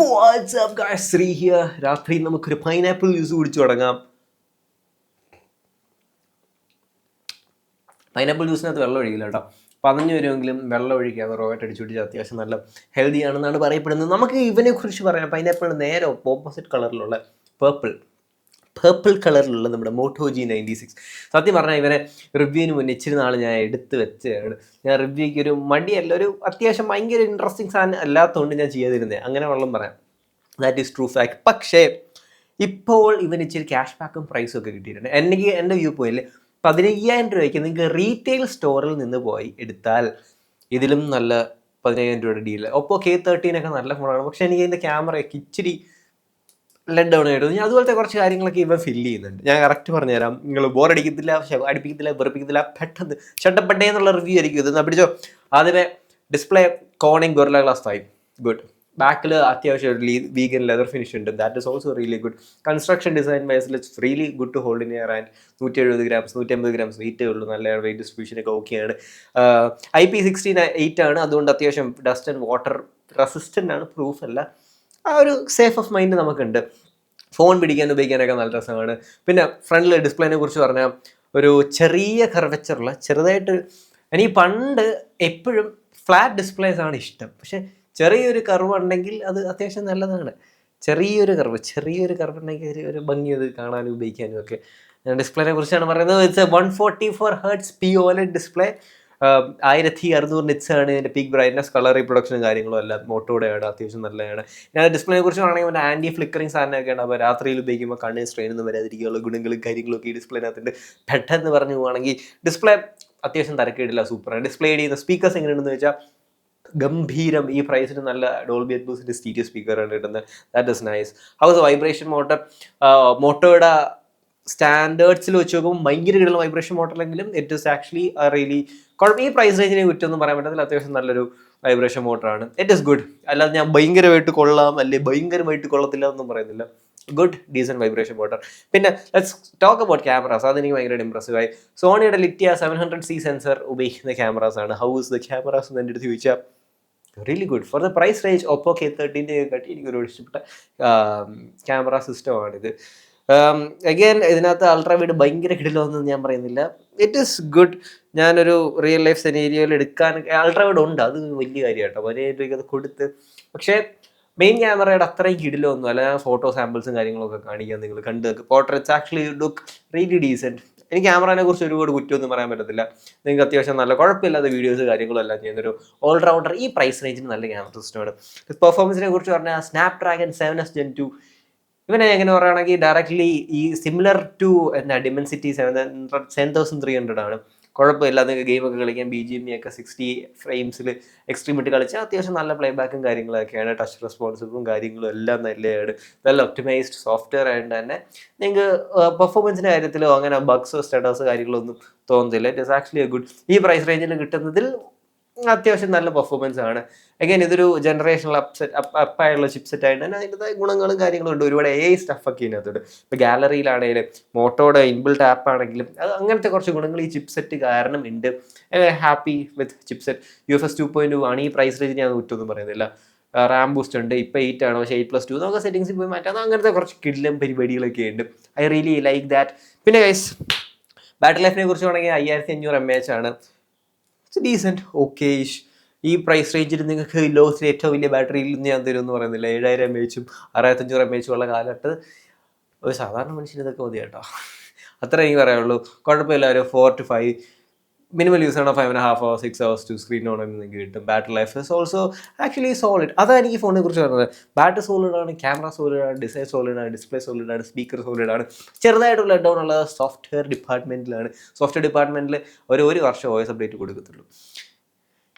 WhatsApp guys Shri here രാത്രി നമുക്കൊരു pineapple juice കുടിച്ചു തുടങ്ങാം. പൈനാപ്പിൾ ജ്യൂസിനകത്ത് വെള്ളം ഒഴിക്കില്ല കേട്ടോ. പതഞ്ഞു വരുമെങ്കിലും വെള്ളം ഒഴിക്കാതെ റോബോട്ട് അടിച്ചു പിടിച്ച് അത്യാവശ്യം നല്ല ഹെൽത്തി ആണെന്നാണ് പറയപ്പെടുന്നത്. നമുക്ക് ഇവനെ കുറിച്ച് പറയാം പൈനാപ്പിൾ നേരെ ഓപ്പോസിറ്റ് കളറിലുള്ള പേർപ്പിൾ പേർപ്പിൾ കളറിലുള്ള നമ്മുടെ മോട്ടോ ജി നയന്റി സിക്സ് സത്യം പറഞ്ഞാൽ ഇവരെ റിവ്യൂവിന് മുന്നേ ഇച്ചിരി നാൾ ഞാൻ എടുത്ത് വെച്ചാണ് ഞാൻ റിവ്യൂക്ക് ഒരു മടിയല്ല ഒരു അത്യാവശ്യം ഭയങ്കര ഇൻട്രസ്റ്റിംഗ് സാധനം അല്ലാത്തതുകൊണ്ട് ഞാൻ ചെയ്യാതിരുന്നത് അങ്ങനെ വെള്ളം പറയാം. ദാറ്റ് ഈസ് ട്രൂ ഫാക്ട് പക്ഷേ ഇപ്പോൾ ഇവന് ഇച്ചിരി ക്യാഷ് ബാക്കും പ്രൈസും ഒക്കെ കിട്ടിയിട്ടുണ്ട്. എനിക്ക് എന്റെ വ്യൂ പോയില്ലേ പതിനയ്യായിരം രൂപയ്ക്ക് നിങ്ങൾക്ക് റീറ്റെയിൽ സ്റ്റോറിൽ നിന്ന് പോയി എടുത്താൽ ഇതിലും നല്ല പതിനയ്യായിരം രൂപയുടെ ഡീൽ ഒപ്പോ കെ തേർട്ടീനൊക്കെ നല്ല ഫോണാണ് പക്ഷെ എനിക്ക് ഇതിന്റെ ക്യാമറയൊക്കെ ഇച്ചിരി ലെഡ് ഡൗൺ ആയിട്ട് ഞാൻ അതുപോലത്തെ കുറച്ച് കാര്യങ്ങളൊക്കെ ഇവ ഫില്ല് ചെയ്യുന്നുണ്ട്. ഞാൻ കറക്റ്റ് പറഞ്ഞുതരാം. നിങ്ങൾ ബോർ അടിക്കത്തില്ല അടിപ്പിക്കത്തില്ല വെറുപ്പിക്കത്തില്ല പെട്ടെന്ന് ഷട്ടപ്പെട്ടേ എന്നുള്ള റിവ്യൂ ആയിരിക്കും ഇത്. പിടിച്ചോ? ആദ്യമേ display Corning Gorilla Glass five good ബാക്കിൽ അത്യാവശ്യം ഒരു വീഗൻ ലെതർ ഫിനിഷ് ഉണ്ട്. That is also really good construction design വൈസിൽ it's really good to hold in ear and നൂറ്റി എഴുപത് ഗ്രാംസ് നൂറ്റി അമ്പത് ഗ്രാംസ് വെയിറ്റേ ഉള്ളൂ. നല്ല വെയിറ്റ് ഡിസ്ട്രിബ്യൂഷനൊക്കെ ഓക്കെയാണ് ഐ പി സിക്സ്റ്റീൻ എയ്റ്റ് ആണ്. അതുകൊണ്ട് അത്യാവശ്യം ഡസ്റ്റ് ആൻഡ് വാട്ടർ റെസിസ്റ്റന്റ് ആണ്. പ്രൂഫ് അല്ല. ആ ഒരു സേഫ് ഓഫ് മൈൻഡ് നമുക്കുണ്ട്. ഫോൺ പിടിക്കാൻ ഉപയോഗിക്കാനൊക്കെ നല്ല രസമാണ്. പിന്നെ ഫ്രണ്ടിൽ ഡിസ്പ്ലേനെ കുറിച്ച് പറഞ്ഞാൽ ഒരു ചെറിയ കർവച്ചറുള്ള ചെറുതായിട്ട് എനിക്ക് പണ്ട് എപ്പോഴും ഫ്ലാറ്റ് ഡിസ്പ്ലേസ് ആണ് ഇഷ്ടം. പക്ഷേ ചെറിയൊരു കർവ് ഉണ്ടെങ്കിൽ അത് അത്യാവശ്യം നല്ലതാണ്. ചെറിയൊരു കർവ് ചെറിയൊരു കർവ് ഉണ്ടെങ്കിൽ ഒരു- ഒരു ഭംഗി അത് കാണാനും ഉപയോഗിക്കാനും ഒക്കെ. ഡിസ്പ്ലേനെ കുറിച്ചാണ് പറയുന്നത്. It's one forty four hertz P OLED display ആയിരത്തി അറുന്നൂറ് നിറ്റ്സ് ആണ് ഇതിന്റെ പീക്ക് ബ്രൈറ്റ്നസ് കളർ റീപ്രൊഡക്ഷനും കാര്യങ്ങളും എല്ലാം. മോട്ടോടെയാണ് അത്യാവശ്യം നല്ലതാണ്. ഞാൻ ഡിസ്പ്ലേയെ കുറിച്ച് പറയുകയാണെങ്കിൽ ഒരു ആന്റി ഫ്ലിക്കറിങ് സാധനമൊക്കെയാണ്. അപ്പോൾ രാത്രിയിൽ ഉപയോഗിക്കുമ്പോൾ കണ്ണിന് സ്ട്രെയിൻ ഒന്നും വരാതിരിക്കാനുള്ള ഗുണങ്ങളും കാര്യങ്ങളും ഒക്കെ ഈ ഡിസ്പ്ലേനകത്തുണ്ട് പെട്ടെന്ന് പറഞ്ഞു പോവുകയാണെങ്കിൽ ഡിസ്പ്ലേ അത്യാവശ്യം തരക്കേടില്ല സൂപ്പറാണ് ഡിസ്പ്ലേ ചെയ്യുന്ന സ്പീക്കേഴ്സ് എങ്ങനെയുണ്ടെന്ന് വെച്ചാൽ ഗംഭീരം ഈ പ്രൈസിന് നല്ല ഡോൾബി അറ്റ്മോസിന്റെ സ്റ്റീരിയോ സ്പീക്കറാണ് കിട്ടുന്നത്. That is nice house vibration motor മോട്ടോയുടെ സ്റ്റാൻഡേർഡ്സിൽ വെച്ച് നോക്കുമ്പോൾ ഭയങ്കര കിടലുള്ള വൈബ്രേഷൻ മോട്ടറെങ്കിലും ഇറ്റ് ഇസ് ആക്ച്വലി റിയലി കുഴപ്പം ഈ പ്രൈസ് റേഞ്ചിനെ കുറ്റമൊന്നും പറയാൻ പറ്റത്തില്ല. അത്യാവശ്യം നല്ലൊരു വൈബ്രേഷൻ മോട്ടറാണ് ഇറ്റ് ഇസ് ഗുഡ് അല്ലാതെ ഞാൻ ഭയങ്കരമായിട്ട് കൊള്ളാം അല്ലെങ്കിൽ ഭയങ്കരമായിട്ട് കൊള്ളത്തില്ല എന്നും പറയുന്നില്ല. ഗുഡ് ഡീസൻ വൈബ്രേഷൻ മോട്ടർ പിന്നെ ലെറ്റ്സ് ടോക്ക് അബൌട്ട് ക്യാമറാസ് അതെനിക്ക് ഭയങ്കര ഇമ്പ്രസീവ് ആയി. സോണിയുടെ Lytia seven hundred C sensor ഉപയോഗിക്കുന്ന ക്യാമറാസ് ആണ്. ഹൗ ഇസ് ദ ക്യാമറാസ് എന്ന് എന്റെ അടുത്ത് ചോദിച്ചാൽ really good for the price range Oppo K തേർട്ടീന്റെ കാട്ടി എനിക്കൊരു ഇഷ്ടപ്പെട്ട ക്യാമറ സിസ്റ്റമാണിത് അഗൈൻ ഇതിനകത്ത് അൾട്രാ വീട് ഭയങ്കര കിടിലൊന്നും ഞാൻ പറയുന്നില്ല. ഇറ്റ് ഈസ് ഗുഡ് ഞാനൊരു റിയൽ ലൈഫ് സെനേരിയോയിൽ എടുക്കാൻ അൾട്രാ വീട് ഉണ്ട്. അത് വലിയ കാര്യമാട്ടോ. വലിയ രൂപയ്ക്ക് അത് കൊടുത്ത്. പക്ഷേ മെയിൻ ക്യാമറയുടെ അത്രയും കിടിലൊന്നും അല്ല. ഞാൻ ഫോട്ടോ സാമ്പിൾസും കാര്യങ്ങളൊക്കെ കാണിക്കാൻ നിങ്ങൾ കണ്ട് portraits actually look really decent എനിക്ക് ക്യാമറയെ കുറിച്ച് ഒരുപാട് കുറ്റമൊന്നും പറയാൻ പറ്റത്തില്ല. നിങ്ങൾക്ക് അത്യാവശ്യം നല്ല കുഴപ്പമില്ലാത്ത വീഡിയോസ് കാര്യങ്ങളും എല്ലാം ചെയ്യുന്നൊരു ഓൾറൗണ്ടർ ഈ പ്രൈസ് റേഞ്ചിന് നല്ല ക്യാമറ സിസ്റ്റമാണ് പെർഫോമൻസിനെ കുറിച്ച് പറഞ്ഞാൽ Snapdragon seven S gen two ഇവനെ എങ്ങനെ പറയുകയാണെങ്കിൽ ഡയറക്ട്ലി ഈ സിമിലർ ടു എന്താ Dimensity seven hundred seven thousand three hundred ആണ്. കുഴപ്പമില്ല നിങ്ങൾക്ക് ഗെയിമൊക്കെ കളിക്കാൻ ബി ജി എം ഒക്കെ സിക്സ്റ്റി ഫ്രെയിംസിൽ എക്സ്ട്രീമിട്ട് കളിച്ചാൽ അത്യാവശ്യം നല്ല പ്ലേ ബാക്കും കാര്യങ്ങളൊക്കെയാണ്. ടച്ച് റെസ്പോൺസിബും കാര്യങ്ങളും എല്ലാം നല്ലതാണ് വെൽ ഒപ്റ്റിമൈസ്ഡ് സോഫ്റ്റ്വെയർ ആയതുകൊണ്ട് തന്നെ നിങ്ങൾക്ക് പെർഫോമൻസിന്റെ കാര്യത്തിലോ അങ്ങനെ ബഗ്സോ സ്റ്റാറ്റസ് കാര്യങ്ങളൊന്നും തോന്നുന്നില്ല it is actually a good ഈ പ്രൈസ് റേഞ്ചിൽ കിട്ടുന്നതിൽ അത്യാവശ്യം നല്ല പെർഫോമൻസ് ആണ്. അഗൈൻ ഇതൊരു ജനറേഷണൽ അപ്സെറ്റ് അപ്പായുള്ള ചിപ്സെറ്റ് ആയിട്ട് തന്നെ അതിന്റെതായ ഗുണങ്ങളും കാര്യങ്ങളും ഉണ്ട്. ഒരുപാട് എ സ്റ്റഫൊക്കെ ഇതിനകത്തുണ്ട്. ഇപ്പോൾ ഗാലറിയിലാണെങ്കിലും മോട്ടോയുടെ ഇൻബിൽട്ട് ആപ്പ് ആണെങ്കിലും അത് അങ്ങനത്തെ കുറച്ച് ഗുണങ്ങൾ ഈ ചിപ്സെറ്റ് കാരണം ഉണ്ട് happy with chipset U F S two point ആണ് ഈ പ്രൈസ് റേഞ്ച് ഞാൻ കുറ്റമൊന്നും പറയുന്നില്ല. റാം ബൂസ്റ്റ് ഉണ്ട്. ഇപ്പോൾ എയ്റ്റ് ആണ് പക്ഷേ എയ്റ്റ് പ്ലസ് ടു നമുക്ക് സെറ്റിംഗ്സിൽ പോയി മാറ്റാം. അങ്ങനത്തെ കുറച്ച് കിഡിലും പരിപാടികളൊക്കെ ഉണ്ട് ഐ റിയലി ലൈക്ക് ദാറ്റ് പിന്നെ ഗൈസ് ബാറ്ററി ലൈഫിനെ കുറിച്ച് വേണമെങ്കിൽ അയ്യായിരത്തി അഞ്ഞൂറ് എം എച്ച് ആണ്. ഇറ്റ്സ് ഡീസെന്റ് ഓക്കെ ഈ പ്രൈസ് റേഞ്ചിൽ നിങ്ങൾക്ക് ലോകത്തിലെ ഏറ്റവും വലിയ ബാറ്ററിയിൽ നിന്ന് ഞാൻ തരുമെന്ന് പറയുന്നില്ല? ഏഴായിരം എം എച്ചും അറുപത്തഞ്ഞൂറ് എം എച്ചും ഉള്ള കാലത്ത് ഒരു സാധാരണ മനുഷ്യന് ഇതൊക്കെ മതി കേട്ടോ അത്ര എനിക്ക് പറയാനുള്ളൂ. കുഴപ്പമില്ല ഒരു four to five minimal use ആണ് five and half hour six hours to screen on നിങ്ങൾക്ക് കിട്ടും. Battery life is also actually solid അതാണ് എനിക്ക് ഫോണിനെ കുറിച്ച് പറഞ്ഞത്. ബാറ്ററി ആണ് ക്യാമറ സോളിഡ് ആണ് ഡിസൈൻ സോളിഡ് ആണ് ഡിസ്പ്ലേ സോളിഡ് ആണ് സ്പീക്കർ സോളിഡ് ആണ്. ചെറുതായിട്ടുള്ള ഡൗൺ ഉള്ള സോഫ്റ്റ്വെയർ ഡിപ്പാർട്ട്മെന്റിലാണ് സോഫ്റ്റ്വെയർ ഡിപ്പാർട്ട്മെന്റിൽ ഒരു ഒരു വർഷം വോയിസ് അപ്ഡേറ്റ് കൊടുക്കത്തുള്ളൂ.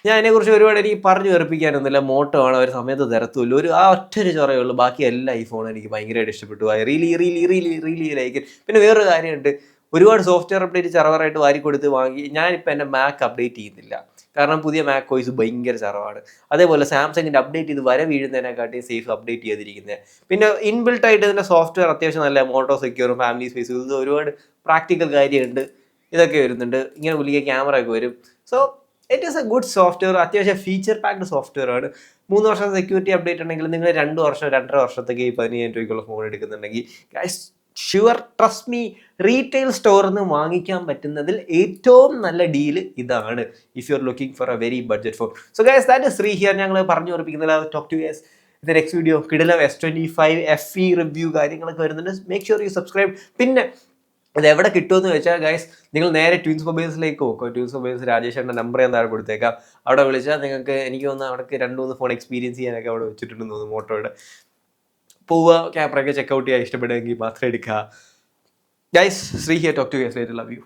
ഞാൻ അതിനെക്കുറിച്ച് ഒരുപാട് എനിക്ക് പറഞ്ഞു വെറുപ്പിക്കാനൊന്നുമില്ല. മോട്ടോ ആണ് ഒരു സമയത്ത് തരത്തുള്ളൂ. ഒരു ആ ഒറ്റ ഒരു ചൊറയേ ഉള്ളൂ. ബാക്കി എല്ലാ ഈ ഫോണും എനിക്ക് ഭയങ്കരമായിട്ട് ഇഷ്ടപ്പെട്ടു. I really really really really like പിന്നെ വേറൊരു കാര്യമുണ്ട്. ഒരുപാട് സോഫ്റ്റ്വെയർ അപ്ഡേറ്റ് ചെറവറായിട്ട് വാരി കൊടുത്ത് വാങ്ങി ഞാനിപ്പോൾ എന്റെ മാക്ക് അപ്ഡേറ്റ് ചെയ്യുന്നില്ല. കാരണം പുതിയ മാക് കോയ്സ് ഭയങ്കര ചെറവാണ്. അതേപോലെ സാംസങ്ങിന്റെ അപ്ഡേറ്റ് ചെയ്ത് വര വീഴുന്നതിനെക്കാട്ടി സേഫ് അപ്ഡേറ്റ് ചെയ്തിരിക്കുന്നത് പിന്നെ ഇൻബിൽട്ട് ആയിട്ട് ഇതിന്റെ സോഫ്റ്റ്വെയർ അത്യാവശ്യം നല്ല മോട്ടോ സെക്യൂറും ഫാമിലി സ്പേസും ഇത് ഒരുപാട് പ്രാക്ടിക്കൽ കാര്യമുണ്ട് ഇതൊക്കെ വരുന്നുണ്ട്. ഇങ്ങനെ വലിയ ക്യാമറ ഒക്കെ വരും. So it is a good software അത്യാവശ്യം ഫീച്ചർ പാക്ഡ് സോഫ്റ്റ്വെയർ ആണ്. മൂന്ന് വർഷം സെക്യൂരിറ്റി അപ്ഡേറ്റ് ഉണ്ടെങ്കിൽ നിങ്ങൾ രണ്ട് വർഷം രണ്ടര വർഷത്തേക്ക് ഈ പതിനയ്യായിരം രൂപയ്ക്കുള്ള ഫോൺ എടുക്കുന്നുണ്ടെങ്കിൽ sure trust me retail store നിന്ന് വാങ്ങിക്കാൻ പറ്റുന്നതിൽ ഏറ്റവും നല്ല ഡീൽ ഇതാണ്. If you are looking for a very budget phone so guys that is Sree here ഞങ്ങൾ പറഞ്ഞു ഉറപ്പിക്കുന്നില്ല ടോക്ക് ടു ഗൈസ് ഇത് നെക്സ്റ്റ് വീഡിയോ കിടില S twenty five F E review കാര്യങ്ങളൊക്കെ വരുന്നുണ്ട്. മേക്ക് ഷുവർ യു സബ്സ്ക്രൈബ് പിന്നെ ഇത് എവിടെ കിട്ടുമെന്ന് വെച്ചാൽ ഗൈസ് നിങ്ങൾ നേരെ ട്വിൻസ് മൊബൈൽസിലേക്ക് പോകും ട്വിൻസ് മൊബൈൽസ് രാജേഷേന്റെ നമ്പർ ഞാൻ താഴെ കൊടുത്തേക്കാം. അവിടെ വിളിച്ചാൽ നിങ്ങൾക്ക് എനിക്ക് തോന്നുന്നു അവിടെ രണ്ട് മൂന്ന് ഫോൺ എക്സ്പീരിയൻസ് ചെയ്യാനൊക്കെ അവിടെ വെച്ചിട്ടുണ്ടെന്ന് തോന്നുന്നു മോട്ടോയുടെ. പോവുക ക്യാമറയൊക്കെ ചെക്കൗട്ട് ചെയ്യുക ഇഷ്ടപ്പെടുമെങ്കിൽ മാത്രം എടുക്കുക. Guys Sree here talk to guys light love you